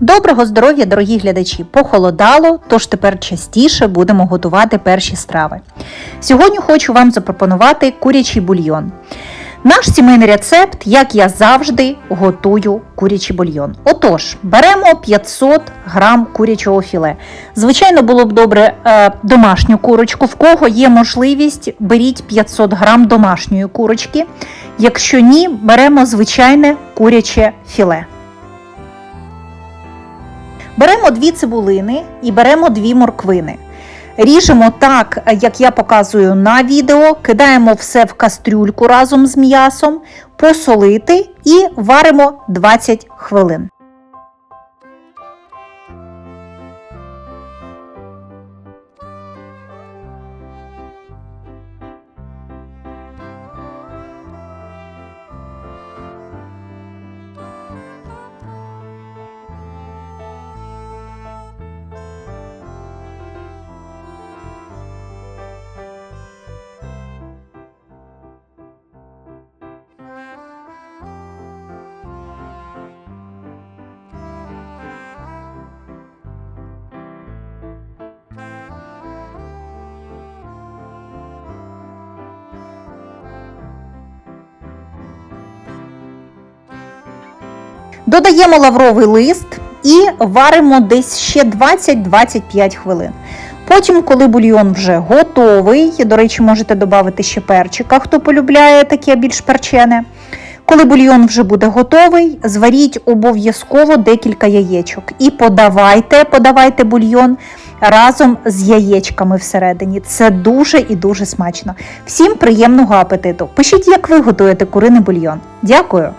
Доброго здоров'я, дорогі глядачі! Похолодало, тож тепер частіше будемо готувати перші страви. Сьогодні хочу вам запропонувати курячий бульйон. Наш сімейний рецепт, як я завжди, готую курячий бульйон. Отож, беремо 500 грам курячого філе. Звичайно, було б добре е, домашню курочку. В кого є можливість, беріть 500 грам домашньої курочки. Якщо ні, беремо звичайне куряче філе. Беремо дві цибулини і беремо дві морквини. Ріжемо так, як я показую на відео, кидаємо все в кастрюльку разом з м'ясом, посолити і варимо 20 хвилин. Додаємо лавровий лист і варимо десь ще 20-25 хвилин. Потім, коли бульйон вже готовий, до речі, можете додати ще перчика, хто полюбляє таке більш перчене. Коли бульйон вже буде готовий, зваріть обов'язково декілька яєчок і подавайте, подавайте бульйон разом з яєчками всередині. Це дуже і дуже смачно. Всім приємного апетиту! Пишіть, як ви готуєте куриний бульйон. Дякую!